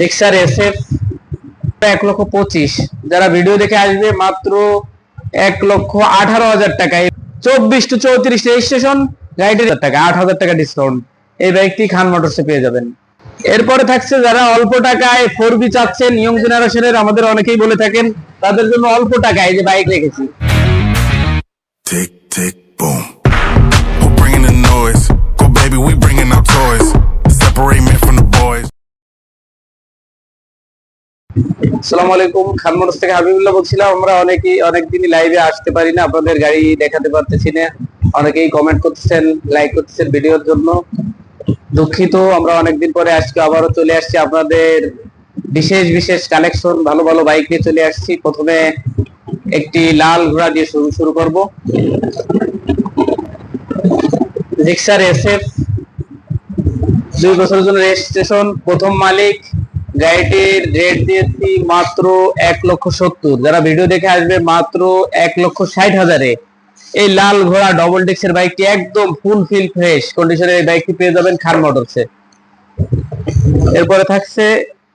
রিক্সার এসএফ এক লক্ষ পঁচিশ। যারা ভিডিও দেখে আসবে মাত্র এক লক্ষ আঠারো হাজার টাকায়। চব্বিশ টু চৌত্রিশ রেজিস্ট্রেশন গাড়িটির টাকা আট হাজার টাকা ডিসকাউন্ট এই বাইকটি খান মোটরসে পেয়ে যাবেন। এরপরে থাকছে যারা অল্প টাকায় ফোর বি চাচ্ছেন ইয়ং জেনারেশনের আমাদের অনেকেই বলে থাকেন তাদের জন্য অল্প টাকায় যে বাইক রেখেছি। Tick, boom. আপনাদের বিশেষ বিশেষ কালেকশন ভালো ভালো বাইক নিয়ে চলে আসছি। প্রথমে একটি লাল ঘোড়া দিয়ে শুরু শুরু করব। রিক্সার এসএফ দুই বছরের জন্য রেজিস্ট্রেশন প্রথম মালিক। গাড়িটির রেট দিয়েছি মাত্র এক লক্ষ সত্তর। যারা ভিডিও দেখে আসবে, মাত্র এক লক্ষ ষাট হাজারে। এই লাল ঘোড়া ডবল ডিক্সের বাইকটি একদম ফুল ফিল ফ্রেশ কন্ডিশনের এই বাইকটি পেয়ে যাবেন খান মোটরসে এরপরে থাকছে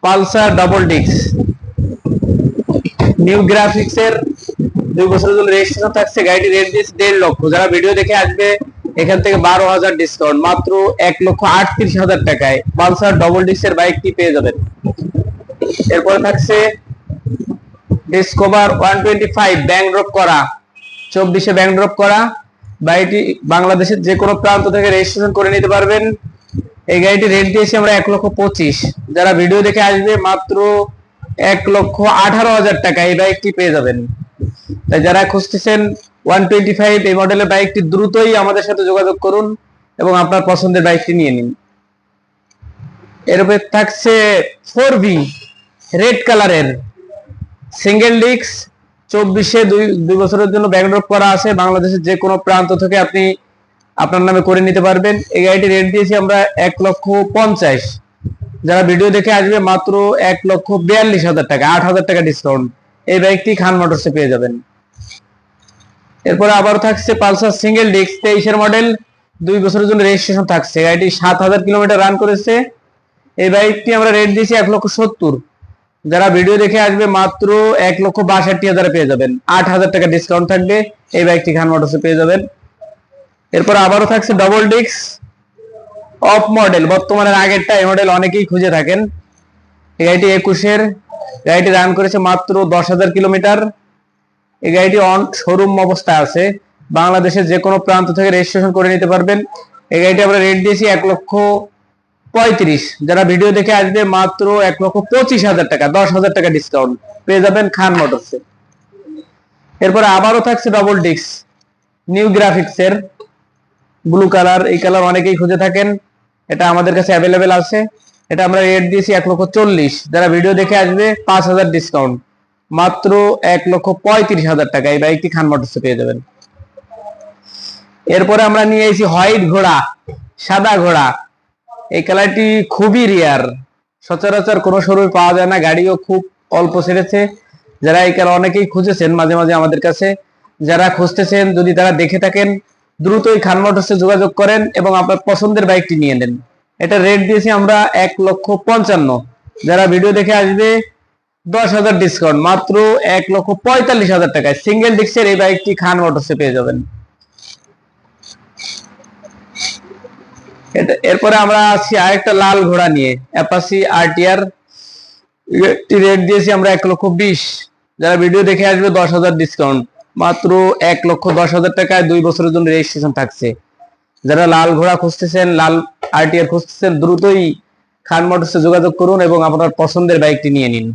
পালসার ডাবল ডিক্স নিউ গ্রাফিক্স এর দুই বছরের জন্য রেজিস্ট্রেশন থাকছে। গাড়িটি রেট দিয়েছে দেড় লক্ষ। যারা ভিডিও দেখে আসবে এখান থেকে বারো হাজার ডিসকাউন্ট মাত্র এক লক্ষ আটত্রিশ হাজার টাকায়। পালসার ডবল ডিক্সের বাইকটি পেয়ে যাবেন। এরপরে থাকছে Discover one twenty five bank drop করা। চব্বিশে ব্যাংক ড্রপ করা। গাড়িটি বাংলাদেশের যে কোনো প্রান্ত থেকে রেজিস্ট্রেশন করে নিতে পারবেন। এই গাড়িটি রেট দিয়েছি আমরা এক লক্ষ পঁচিশ। যারা ভিডিও দেখে আসবে, মাত্র এক লক্ষ আঠারো হাজার টাকা এই বাইকটি পেয়ে যাবেন। তাই যারা খুঁজতেছেন ওয়ান টোয়েন্টি ফাইভ এই মডেলের বাইকটি দ্রুতই আমাদের সাথে যোগাযোগ করুন এবং আপনার পছন্দের বাইকটি নিয়ে নিন। এরপর থাকছে ফোর বি রেড কালারের। সিঙ্গেল ডিক্স চব্বিশে দুই দুই বছরের জন্য ব্যাকড্রপ করা আছে। বাংলাদেশের যে কোনো প্রান্ত থেকে আপনি আপনার নামে করে নিতে পারবেন। এই গাড়িটি রেট দিয়েছি আমরা এক লক্ষ পঞ্চাশ। যারা ভিডিও দেখে আসবে, মাত্র এক লক্ষ বিয়াল্লিশ হাজার টাকা, আট হাজার টাকা ডিসকাউন্ট এই বাইকটি খান মোটরসে পেয়ে যাবেন। এরপরে আবার থাকছে পালসার সিঙ্গেল ডিস্ক তেইশের মডেল, দুই বছরের জন্য রেজিস্ট্রেশন থাকছে। গাড়িটি সাত হাজার কিলোমিটার রান করেছে। এই বাইকটি আমরা রেট দিয়েছি এক লক্ষ সত্তর। যারা ভিডিও দেখে আসবে, মাত্র এক লক্ষ বাষট্টি হাজারে পেয়ে যাবেন। আট হাজার টাকা ডিসকাউন্ট থাকবে, এই বাইকটি খান মোটরসে পেয়ে যাবেন। এরপর আবারও থাকছে ডবল ডিস্ক অফ মডেল বর্তমানের আগেরটা এই মডেল অনেকেই খুঁজে থাকেন। গাড়িটি একুশের। গাড়িটি রান করেছে মাত্র দশ হাজার কিলোমিটার। এই গাড়িটি অন শোরুম অবস্থায় আছে। বাংলাদেশের যে কোনো প্রান্ত থেকে রেজিস্ট্রেশন করে নিতে পারবেন। এই গাড়িটি আমরা রেট দিয়েছি এক লক্ষ পঁয়ত্রিশ। যারা ভিডিও দেখে আসবে, মাত্র এক লক্ষ পঁচিশ হাজার টাকা, দশ হাজার টাকা ডিসকাউন্ট পেয়ে যাবেন খান মোটরসে এরপরে আবারও থাকছে ডবল ডিস্ক নিউ গ্রাফিক্স এর। ব্লু কালার এই কালার অনেকেই খুঁজে থাকেন। এটা আমাদের কাছে অ্যাভেলেবেল আছে। এটা আমরা রেট দিয়েছি এক লক্ষ চল্লিশ। যারা ভিডিও দেখে আসবে, পাঁচ হাজার ডিসকাউন্ট মাত্র এক লক্ষ পঁয়ত্রিশ হাজার টাকা। এই বাইকটি খান মোটরসে পেয়ে যাবেন। এরপরে আমরা নিয়ে এসেছি হোয়াইট ঘোড়া, সাদা ঘোড়া। এই কালারটি খুবই রিয়ার সচরাচর কোনো শোরুমে পাওয়া যায় না, গাড়িও খুব অল্প ছেড়েছে। যারা এই কালার অনেকেই খুঁজেছেন মাঝে মাঝে আমাদের কাছে। যারা খুঁজতেছেন, যদি তারা দেখে থাকেন, দ্রুতই খান মোটরসে যোগাযোগ করেন এবং আপনার পছন্দের বাইকটি নিয়ে নেন। এটা রেট দিয়েছি আমরা এক লক্ষ পঞ্চান্ন। যারা ভিডিও দেখে আসবে দশ হাজার ডিসকাউন্ট মাত্র এক লক্ষ পঁয়তাল্লিশ হাজার টাকায়। সিঙ্গেল ডিস্কের এই বাইকটি খান মোটরসে পেয়ে যাবেন। এরপরে আমরা আছি আরেকটা লাল ঘোড়া নিয়ে। অ্যাপাসি আরটিআর রেট দিয়েছি আমরা এক লক্ষ বিশ। যারা ভিডিও দেখে আসবে, দশ হাজার ডিসকাউন্ট মাত্র এক লক্ষ দশ হাজার টাকায় দুই বছরের জন্য রেজিস্ট্রেশন থাকছে। যারা লাল ঘোড়া খুঁজতেছেন, লাল আরটিআর খুঁজতেছেন, দ্রুতই খান মোটরসে যোগাযোগ করুন এবং আপনার পছন্দের বাইকটি নিয়ে নিন।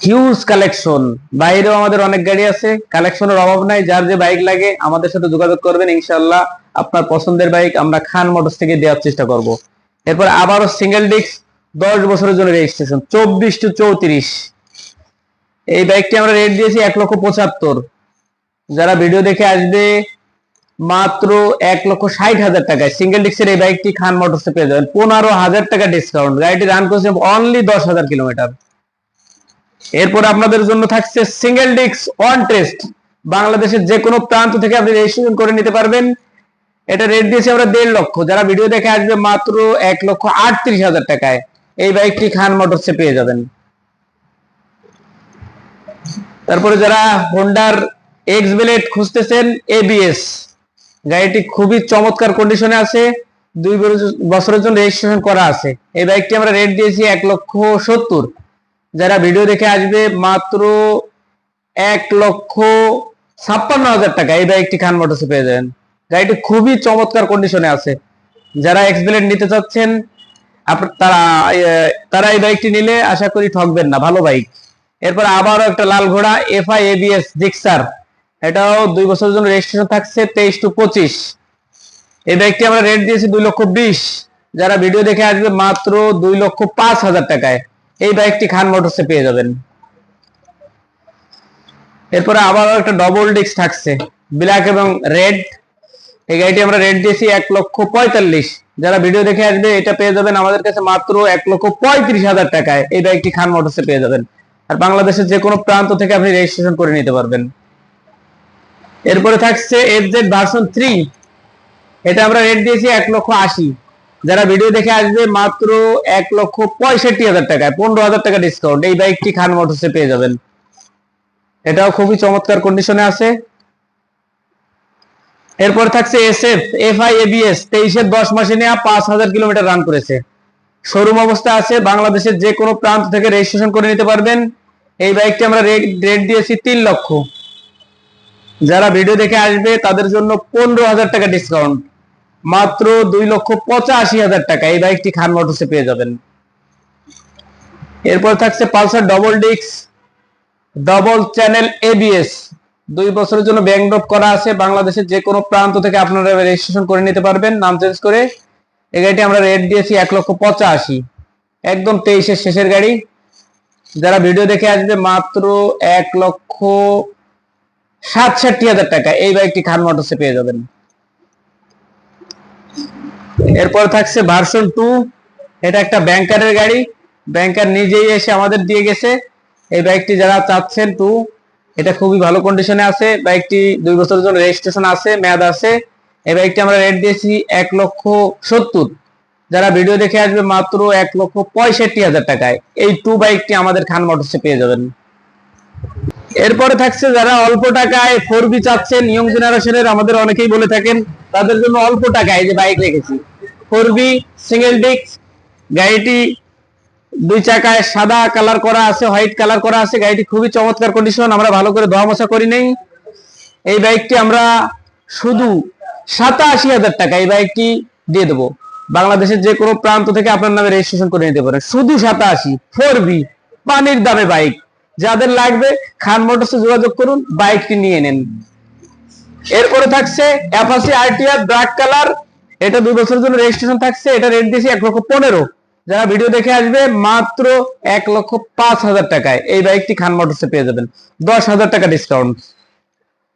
হিউজ কালেকশন বাইরেও আমাদের অনেক গাড়ি আছে। কালেকশনের অভাব নাই। যার যে বাইক লাগে, আমাদের সাথে যোগাযোগ করবেন ইনশাল্লাহ আপনার পছন্দের বাইক আমরা খান মোটরস থেকে দেওয়ার চেষ্টা করব। এরপর আবারও সিঙ্গেল ডিস্ক দশ বছরের জন্য রেজিস্ট্রেশন চব্বিশ টু চৌত্রিশ। এই বাইকটি আমরা রেট দিয়েছি এক লক্ষ পঁচাত্তর। যারা ভিডিও দেখে আসবে, মাত্র এক লক্ষ ষাট হাজার টাকায় সিঙ্গেল ডিস্কের এই বাইকটি খান মোটরসে পেয়ে যাবেন। পনেরো হাজার টাকা ডিসকাউন্ট গাড়িটি রান করছে অনলি দশ হাজার কিলোমিটার এরপর আপনাদের জন্য থাকছে সিঙ্গেল ডিস্ক অন টেস্ট বাংলাদেশের যে কোনো প্রান্ত থেকে আপনি রেজিস্ট্রেশন করে নিতে পারবেন। এটা রেট দিয়েছি আমরা দেড় লক্ষ। যারা ভিডিও দেখে আসবে মাত্র এক লক্ষ আটত্রিশ হাজার টাকায়। এই বাইকটি খান মোটরসে পেয়ে যাবেন। তারপরে যারা হোন্ডার এক্স ব্লেড খুঁজতেছেন এবিএস গাড়িটি খুবই চমৎকার কন্ডিশনে আছে। দুই বছর- বছরের জন্য রেজিস্ট্রেশন করা আছে। এই বাইকটি আমরা রেট দিয়েছি এক লক্ষ সত্তর। যারা ভিডিও দেখে আসবে মাত্র এক লক্ষ ছাপ্পান্ন হাজার টাকা। এই বাইকটি খান মোটরসে পেয়ে যাবেন। গাড়িটি খুবই চমৎকার কন্ডিশনে আছে। যারা এক্সপ্লেন নিতে চাচ্ছেন তারা তারা এই বাইকটি নিলে আশা করি ঠকবেন না। ভালো বাইক এরপর আবারও একটা লাল ঘোড়া এফ এফআই এবিএস জিক্সার এটাও দুই বছরের জন্য রেজিস্ট্রেশন থাকছে তেইশ টু পঁচিশ। এই বাইকটি আমরা রেট দিয়েছি দুই লক্ষ বিশ। যারা ভিডিও দেখে আসবে মাত্র দুই লক্ষ পাঁচ হাজার টাকায়। এই বাইকটি খান মোটরসে পেয়ে যাবেন। এরপরে আবারও একটা ডবল ডিস্ক থাকছে ব্ল্যাক এবং রেড এই গাড়িটি আমরা রেট দিয়েছি এক লক্ষ পঁয়তাল্লিশ। যারা ভিডিও দেখে আসবে, এটা পেয়ে যাবেন আমাদের কাছে মাত্র এক লক্ষ পঁয়ত্রিশ হাজার টাকায়। এই বাইকটি খান মোটরসে পেয়ে যাবেন। আর বাংলাদেশের যে কোনো প্রান্ত থেকে আপনি রেজিস্ট্রেশন করে নিতে পারবেন। এরপরে থাকছে এফ জেড ভার্সন থ্রি এটা আমরা রেট দিয়েছি এক লক্ষ আশি। যারা ভিডিও দেখে আসবে, মাত্র এক লক্ষ পঁয়ষট্টি হাজার টাকায়, পনেরো হাজার টাকা ডিসকাউন্ট এই বাইকটি খান মোটরসে পেয়ে যাবেন। এটাও খুবই চমৎকার কন্ডিশনে আছে। এরপর থাকছে S F F I A B S তেইশের দশ মাসে নেওয়া পাঁচ হাজার কিলোমিটার রান করেছে। শোরুম অবস্থা আছে। বাংলাদেশের যে কোনো প্রান্ত থেকে রেজিস্ট্রেশন করে নিতে পারবেন। এই বাইকটি আমরা রেট দিয়েছি তিন লক্ষ। যারা ভিডিও দেখে আসবে, তাদের জন্য পনেরো হাজার টাকা ডিসকাউন্ট মাত্র দুই লক্ষ পঁচাশি হাজার টাকা। এই বাইকটি খান মোটরসে পেয়ে যাবেন। এরপর থাকছে পালসার ডবল ডিক্স double channel A B S দুই বছরের জন্য ব্যাংক ড্রপ করা আছে। বাংলাদেশের যে কোনো প্রান্ত থেকে আপনারা রেজিস্ট্রেশন করে নিতে পারবেন। নাম চেঞ্জ করে এই গাড়িটি আমরা রেট দিয়েছি এক লক্ষ পঁচাশি। একদম তেইশের শেষের গাড়ি। যারা ভিডিও দেখে আসবে, মাত্র এক লক্ষ সাতষট্টি হাজার টাকা। এই বাইকটি খান মোটরসে পেয়ে যাবেন। এরপর থাকছে ভার্সন টু এটা একটা ব্যাংকারের গাড়ি। ব্যাংকার নিজেই এসে আমাদের দিয়ে গেছে। এই বাইকটি যারা চাচ্ছেন টু এটা খুবই ভালো কন্ডিশনে আছে। বাইকটি দুই বছরের জন্য রেজিস্ট্রেশন আছে, মেয়াদ আছে। এই বাইকটি আমরা রেট দিয়েছি এক লক্ষ সত্তর। যারা ভিডিও দেখে আসবে, মাত্র এক লক্ষ পঁয়ষট্টি হাজার টাকায়। এই টু বাইকটি আমাদের খান মোটরসে পেয়ে যাবেন। এরপরে থাকছে যারা অল্প টাকায় ফোর বি চাচ্ছেন ইয়ং জেনারেশনের আমাদের অনেকেই বলে থাকেন তাদের জন্য অল্প টাকায় যে বাইক রেখেছি। ফোর বি সিঙ্গেল ডিস্ক গাড়িটি দুই চাকায় সাদা কালার করা আছে হোয়াইট কালার করা আছে, গাড়িটি খুবই চমৎকার কন্ডিশন আমরা ভালো করে ধোয়া মোছা করি নেই। এই বাইকটি আমরা শুধু সাতাশি হাজার টাকা এই বাইকটি দিয়ে দেবো। বাংলাদেশের যে কোনো প্রান্ত থেকে আপনার নামে রেজিস্ট্রেশন করে নিতে পারেন। শুধু সাতাশি ফোর বি পানির দামে বাইক যাদের লাগবে, খান মোটরসে যোগাযোগ করুন বাইকটি নিয়ে নেন। এরপরে থাকছে অ্যাপাসি আরটিআর ব্ল্যাক কালার এটা দুই বছরের জন্য রেজিস্ট্রেশন থাকছে, এটা রেট দিয়েছি এক লক্ষ পনেরো। যারা ভিডিও দেখে আসবে, মাত্র এক লক্ষ পাঁচ হাজার টাকায়। এই বাইকটি খান মোটরসে পেয়ে যাবেন। দশ হাজার টাকা ডিসকাউন্ট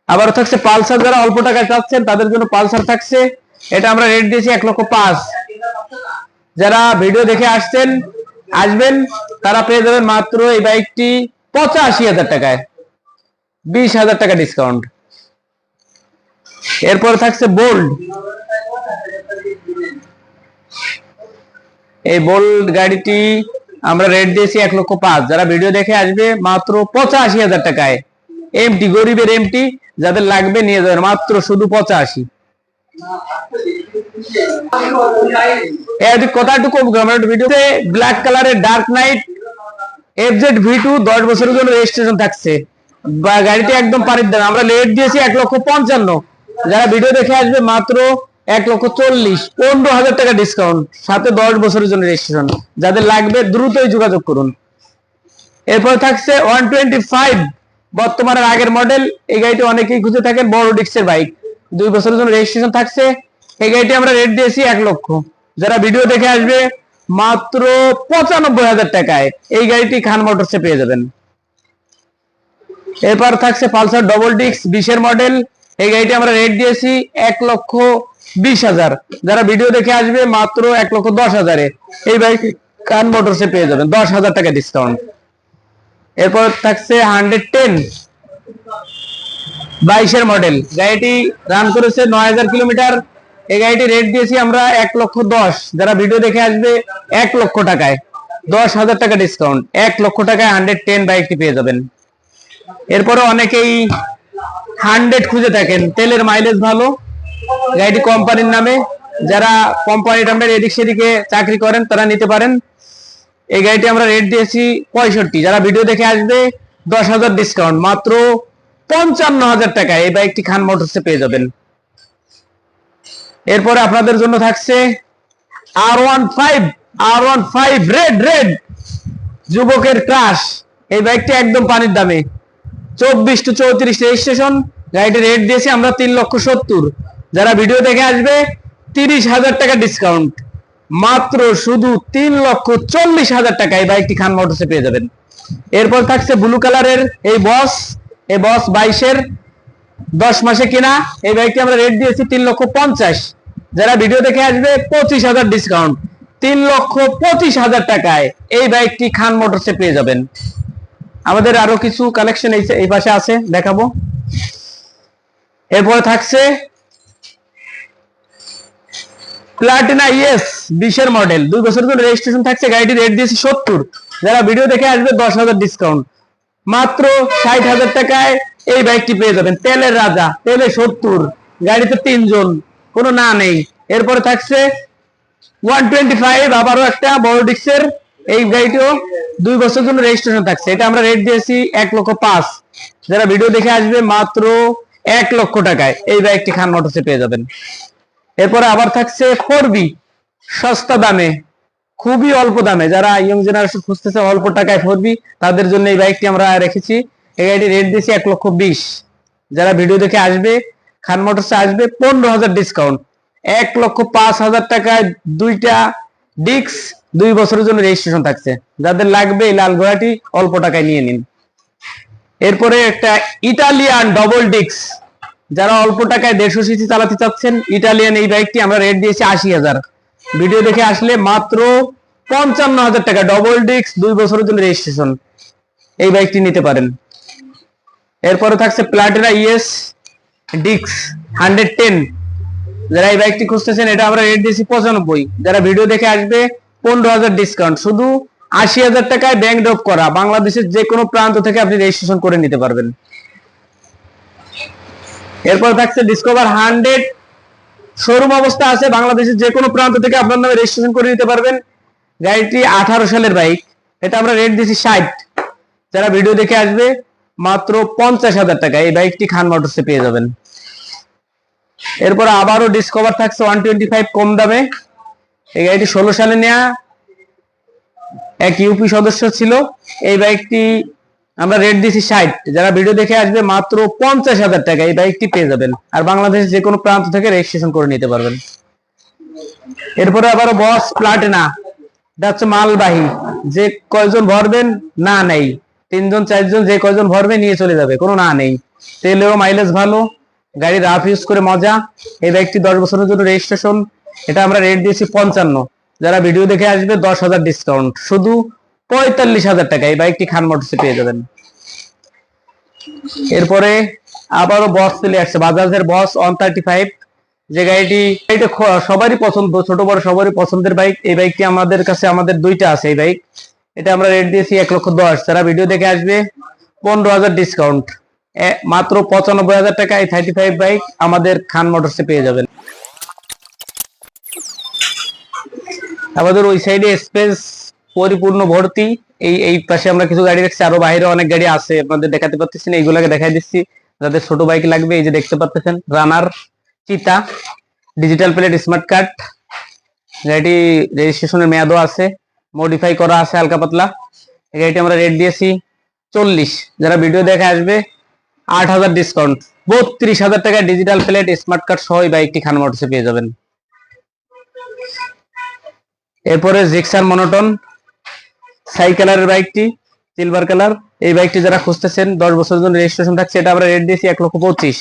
আবার থাকছে পালসার, যারা অল্প টাকায় চাচ্ছেন, তাদের জন্য পালসার থাকছে। এটা আমরা রেট দিয়েছি এক লক্ষ পাঁচ। যারা ভিডিও দেখে আসছেন, আসবেন, তারা পেয়ে যাবেন মাত্র এই বাইকটি পঁচাশি হাজার টাকায়। বিশ হাজার টাকা ডিসকাউন্ট এরপর থাকছে বোল্ড এই বোল্ড গাড়িটি আমরা রেট দিয়েছি এক লক্ষ পাঁচ। যারা ভিডিও দেখে আসবে, মাত্র পঁচাশি হাজার টাকায়। এমটি গরিবের এমটি যাদের লাগবে নিয়ে যাবেন। মাত্র শুধু পঁচাশি। ভিডিওতে ব্ল্যাক কালারের ডার্ক নাইট ভি টু দশ বছরের থাকছে। গাড়িটি একদম দাম। আমরা লেট দিয়েছি এক লক্ষ পঞ্চান্ন। যারা ভিডিও দেখে আসবে মাত্র এক লক্ষ চল্লিশ, পনেরো হাজার টাকা ডিসকাউন্ট সাথে দশ বছরের জন্য রেজিস্ট্রেশন যাদের লাগবে দ্রুতই যোগাযোগ করুন। এরপর থাকছে ওয়ান টোয়েন্টি ফাইভ বর্তমানের আগের মডেল এই গাড়িটি অনেকেই খুঁজে থাকেন, বড় ডিক্সের বাইক দুই বছরের জন্য রেজিস্ট্রেশন থাকছে। এই গাড়িটি আমরা রেট দিয়েছি এক লক্ষ। যারা ভিডিও দেখে আসবে, মাত্র পঁচানব্বই হাজার টাকায় এই গাড়িটি খান মোটরসে পেয়ে যাবেন। এরপর থাকছে পালসার ডবল ডিক্স বিশের মডেল এই গাড়িটি আমরা রেট দিয়েছি এক লক্ষ বিশ হাজার। যারা ভিডিও দেখে আসবে, মাত্র এক লক্ষ দশ হাজারে। এই বাইক খান মোটরসে পেয়ে যাবেন। দশ হাজার টাকা ডিসকাউন্ট এরপর থাকছে হান্ড্রেড টেন বাইশের মডেল গাড়িটি রান করেছে নয় হাজার কিলোমিটার। এই গাড়িটি রেট দিয়েছি আমরা এক লক্ষ দশ। যারা ভিডিও দেখে আসবে, এক লক্ষ টাকায়। দশ হাজার টাকা ডিসকাউন্ট এক লক্ষ টাকায় হান্ড্রেড টেন বাইকটি পেয়ে যাবেন। এরপরে অনেকেই হান্ড্রেড খুঁজে থাকেন তেলের মাইলেজ ভালো। গাড়িটি কোম্পানির নামে। যারা কোম্পানি নামের এদিক সেদিকে চাকরি করেন, তারা নিতে পারেন। এই গাড়িটি আমরা রেট দিয়েছি পঁয়ষট্টি। যারা ভিডিও দেখে আসবে, দশ হাজার ডিসকাউন্ট মাত্র পঞ্চান্ন হাজার টাকা। এই বাইকটি খান মোটরসে পেয়ে যাবেন। এরপরে আপনাদের জন্য থাকছে R one five R one five red red যুবকের ক্রাশ এই বাইকটি একদম পানির দামে। চব্বিশ টু চৌত্রিশ রেজিস্ট্রেশন গাড়িটি রেট দিয়েছি আমরা তিন লক্ষ সত্তর। যারা ভিডিও দেখে আসবে, তিরিশ হাজার টাকা ডিসকাউন্ট মাত্র শুধু তিন লক্ষ চল্লিশ হাজার টাকা এই বাইকটি খান মোটরসে পেয়ে যাবেন। এরপর থাকছে ব্লু কালারের এই বস এই বস বাইশের। দশ মাসে কিনা, এই বাইকটি আমরা রেট দিয়েছি তিন লক্ষ পঞ্চাশ। যারা ভিডিও দেখে আসবে, পঁচিশ হাজার ডিসকাউন্ট তিন লক্ষ পঁচিশ হাজার টাকায় এই বাইকটি খান মোটরসে পেয়ে যাবেন। আমাদের আরও কিছু কালেকশন এই পাশে আছে, দেখাবো। এরপরে থাকছে প্লাটিনা ইএস বিশের মডেল দুই বছর ধরে রেজিস্ট্রেশন থাকছে গাড়িটি রেট দিয়েছি সত্তর। যারা ভিডিও দেখে আসবে, দশ হাজার ডিসকাউন্ট মাত্র ষাট হাজার টাকায় এই বাইকটি পেয়ে যাবেন। তেলের রাজা, তেলে সত্তর। গাড়িতে তিনজন, কোনো না নেই। এরপরে থাকছে ওয়ান টোয়েন্টি ফাইভ, আবারও একটা বড় ডিক্সের এই গাড়িটিও দুই বছর জন্য রেজিস্ট্রেশন থাকছে। এটা আমরা রেট দিয়েছি এক লক্ষ পাঁচ। যারা ভিডিও দেখে আসবে, মাত্র এক লক্ষ টাকায় এই বাইকটি খান মোটরসে পেয়ে যাবেন। এরপরে আবার থাকছে ফোর বি সস্তা দামে, খুবই অল্প দামে। যারা ইয়ং জেনারেশন খুঁজতেছে অল্প টাকায় ফোর বি তাদের জন্য এই বাইকটি আমরা রেখেছি। এই গাড়িটি রেট দিয়েছি এক লক্ষ বিশ। যারা ভিডিও দেখে আসবে, খান মোটরসে আসবে, পনেরো হাজার ডিসকাউন্ট এক লক্ষ পাঁচ হাজার টাকায় দুইটা ডিক্স দুই বছরের জন্য রেজিস্ট্রেশন থাকছে। যাদের লাগবে এই লাল ঘোড়াটি অল্প টাকায় নিয়ে নিন। এরপরে একটা ইটালিয়ান ডবল ডিক্স যারা অল্প টাকায় দেড়শো সিসি চালাতে চাচ্ছেন, ইটালিয়ান এই বাইকটি আমরা রেট দিয়েছি আশি হাজার। ভিডিও দেখে আসলে মাত্র পঞ্চান্ন হাজার টাকা ডবল ডিক্স দুই বছরের জন্য রেজিস্ট্রেশন এই বাইকটি নিতে পারেন। এরপরে থাকছে প্লাটিনা ইএস ডিক্স হান্ড্রেড টেন যারা এই বাইকটি খুঁজতেছেন, এটা আমরা রেট দিয়েছি পঁচানব্বই। যারা ভিডিও দেখে আসবে পনেরো হাজার ডিসকাউন্ট শুধু আশি হাজার টাকায় ব্যাংক ড্রপ করা। বাংলাদেশের যে কোনো প্রান্ত থেকে আপনি রেজিস্ট্রেশন করে নিতে পারবেন। এরপর থাকছে ডিসকভার হান্ড্রেড শোরুম অবস্থা আছে। বাংলাদেশের যে কোনো প্রান্ত থেকে আপনার নামে রেজিস্ট্রেশন করে নিতে পারবেন। গাড়িটি আঠারো সালের বাইক এটা আমরা রেট দিয়েছি ষাট। যারা ভিডিও দেখে আসবে, মাত্র পঞ্চাশ হাজার টাকা। এই বাইকটি খান মোটরসে পেয়ে যাবেন। এরপর আবারও ডিসকভার থাকছে ওয়ান টোয়েন্টি ফাইভ কম দামে। এই গাড়িটি ষোলো সালে নেওয়া এক ইউপি সদস্য ছিল। এই বাইকটি আমরা রেট দিয়েছি ষাট। যারা ভিডিও দেখে আসবে, মাত্র পঞ্চাশ হাজার টাকা এই বাইকটি পেয়ে যাবেন। আর বাংলাদেশের যে কোনো প্রান্ত থেকে রেজিস্ট্রেশন করে নিতে পারবেন। এরপরে আবার বস প্লাটিনা এটা হচ্ছে মালবাহী। যে কয়জন ভরবেন, না নেই। তিনজন, চারজন, যে কয়জন ভরবে, নিয়ে চলে যাবে। কোনো না নেই। তেলেও মাইলেজ ভালো, গাড়ি রাফ ইউজ করে মজা। এই বাইকটি দশ বছরের জন্য রেজিস্ট্রেশন এটা আমরা রেট দিয়েছি পঞ্চান্ন। যারা ভিডিও দেখে আসবে, দশ হাজার ডিসকাউন্ট শুধু পঁয়তাল্লিশ হাজার টাকা। এই বাইকটি খান মোটরসে পেয়ে যাবেন। এরপরে আবারও বস চলে আসছে। বাজাজের বস ওয়ান থার্টি ফাইভ যে গাড়িটি সবারই পছন্দ, ছোট বড় সবারই পছন্দের বাইক এই বাইকটি আমাদের কাছে, আমাদের দুইটা আছে এই বাইক এটা আমরা রেট দিয়েছি এক লক্ষ দশ। যারা ভিডিও দেখে আসবে, পনেরো হাজার ডিসকাউন্ট মাত্র পঁচানব্বই হাজার টাকা এই থার্টি ফাইভ বাইক আমাদের খান মোটরসে পেয়ে যাবেন। আমাদের ওই সাইডে স্পেস পরিপূর্ণ ভর্তি। এই এই পাশে আমরা কিছু গাড়ি দেখছি, আরও বাইরে অনেক গাড়ি আছে, আপনাদের দেখাতে পারতেছি না, এইগুলাকে দেখাই দিচ্ছি। যাদের ছোট বাইক লাগবে, এই যে দেখতে পাচ্ছেন রানার চিতা ডিজিটাল প্লেট স্মার্ট কার্ড গাড়িটি রেজিস্ট্রেশনের মেয়াদও আছে মডিফাই করা আছে হালকা পাতলা। এই গাড়িটি আমরা রেট দিয়েছি চল্লিশ। যারা ভিডিও দেখে আসবে, আট হাজার ডিসকাউন্ট বত্রিশ হাজার টাকা ডিজিটাল প্লেট স্মার্ট কার্ড সহ বাইকটি খান মোটরসে পেয়ে যাবেন। এরপরে জিক্সার মনোটন সাই কালারের বাইকটি সিলভার কালার এই বাইকটি যারা খুঁজতেছেন, দশ বছরের জন্য রেজিস্ট্রেশন থাকছে, এটা আমরা রেট দিয়েছি এক লক্ষ পঁচিশ।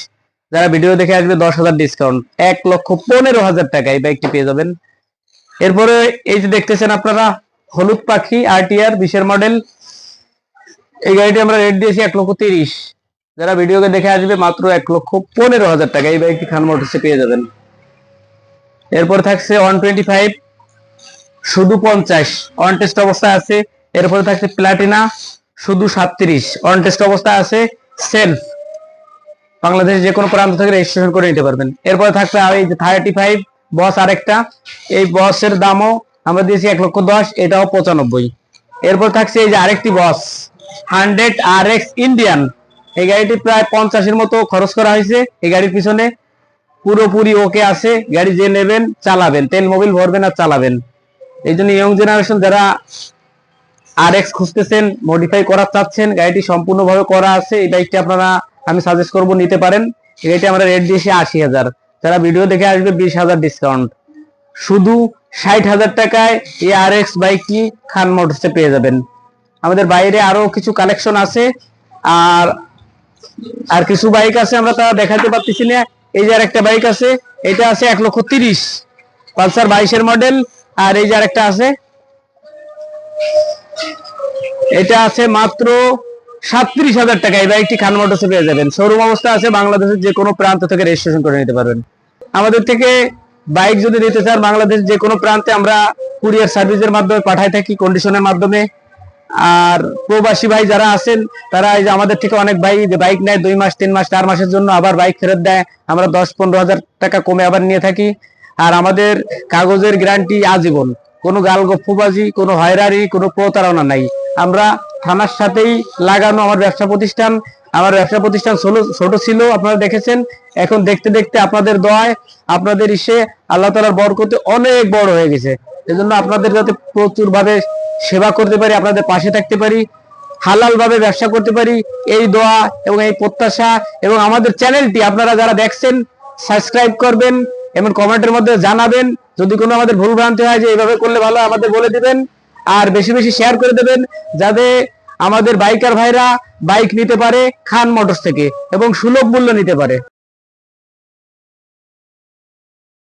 যারা ভিডিও দেখে আসবে, দশ হাজার ডিসকাউন্ট এক লক্ষ পনেরো হাজার টাকা এই বাইকটি পেয়ে যাবেন। এরপরে এই যে দেখতেছেন আপনারা, হলুদ পাখি আরটিআর বিশের মডেল এই গাড়িটি আমরা রেট দিয়েছি এক লক্ষ তিরিশ। যারা ভিডিওকে দেখে আসবে, মাত্র এক লক্ষ পনেরো হাজার টাকা এই বাইকটি খান মোটরসে পেয়ে যাবেন। এরপর থাকছে ওয়ান টোয়েন্টি ফাইভ শুধু পঞ্চাশ। অন টেস্ট অবস্থায় আছে, এরপরে থাকছে প্লাটিনা শুধু সাতত্রিশ। অন টেস্ট অবস্থায় আছে সেলফ বাংলাদেশের যে কোনো প্রান্ত থেকে রেজিস্ট্রেশন করে নিতে পারবেন। এরপরে থাকবে এই যে থার্টি ফাইভ বস আরেকটা। এই বসের দামও আমরা দিয়েছি এক লক্ষ দশ, এটাও পঁচানব্বই। এরপর থাকছে এই যে আরেকটি boss hundred R X Indian এই গাড়িটি প্রায় পঞ্চাশের মতো খরচ করা হয়েছে এই গাড়ির পিছনে। পুরোপুরি ওকে আছে, গাড়ি যে নেবেন, চালাবেন। তেল মোবিল ভরবেন আর চালাবেন। এই জন্য ইয়ং জেনারেশন যারা আর এক্স খুঁজতেছেন মডিফাই করার চাচ্ছেন, গাড়িটি সম্পূর্ণভাবে করা আছে, এই বাইকটি আপনারা আমি সাজেস্ট করব নিতে পারেন। গাড়িটি আমরা রেট দিয়েছি আশি হাজার। যারা ভিডিও দেখে আসবে, বিশ হাজার ডিসকাউন্ট শুধু ষাট হাজার টাকায় এই আর এক্স বাইকটি খান মোটরসে পেয়ে যাবেন। আমাদের বাইরে আরও কিছু কালেকশন আছে, আর আর কিছু বাইক আছে আমরা তা দেখাতে পারতেছি না। এই যে আরেকটা বাইক আছে, এটা আছে এক লক্ষ তিরিশ। পালসার বাইশের মডেল আর এই যে আরেকটা আছে। এটা আছে মাত্র সাতত্রিশ হাজার টাকা। এই বাইকটি খান মোটরসে পেয়ে যাবেন। শোরুম অবস্থা আছে বাংলাদেশের যে কোনো প্রান্ত থেকে রেজিস্ট্রেশন করে নিতে পারবেন। আমাদের থেকে বাইক যদি নিতে চান বাংলাদেশ যে কোনো প্রান্তে আমরা কুরিয়ার সার্ভিসের মাধ্যমে পাঠাই থাকি কন্ডিশনের মাধ্যমে। আর প্রবাসী ভাই যারা আছেন, তারা এই যে আমাদের থেকে অনেক ভাই যে বাইক নেয়, দুই মাস, তিন মাস, চার মাসের জন্য আবার বাইক ফেরত দেয়। আমরা দশ পনেরো হাজার টাকা কমে আবার নিয়ে থাকি। আর আমাদের কাগজের গ্যারান্টি আজীবন। কোনো গালগপ্পবাজি, কোনো হয়রানি, কোনো প্রতারণা নাই। আমরা থানার সাথেই লাগানো আমার ব্যবসা প্রতিষ্ঠান। আমার ব্যবসা প্রতিষ্ঠান ছোট ছিল, আপনারা দেখেছেন। এখন দেখতে দেখতে আপনাদের দোয়ায়, আপনাদের ইসে আল্লাহ তালার বরকতে অনেক বড় হয়ে গেছে। এজন্য আপনাদের যাতে প্রচুর ভাবে সেবা করতে পারি, আপনাদের পাশে থাকতে পারি হালাল ভাবে ব্যবসা করতে পারি, এই দোয়া এবং এই প্রত্যাশা এবং আমাদের চ্যানেলটি আপনারা যারা দেখছেন সাবস্ক্রাইব করবেন এবং কমেন্টের মধ্যে জানাবেন। যদি কোনো আমাদের ভুল ভ্রান্তি হয় যে এইভাবে করলে ভালো আমাদের বলে দিবেন। আর বেশি বেশি শেয়ার করে দেবেন যাতে আমাদের বাইকার ভাইরা বাইক নিতে পারে, খান মোটরস থেকে, এবং সুলভ মূল্য নিতে পারে।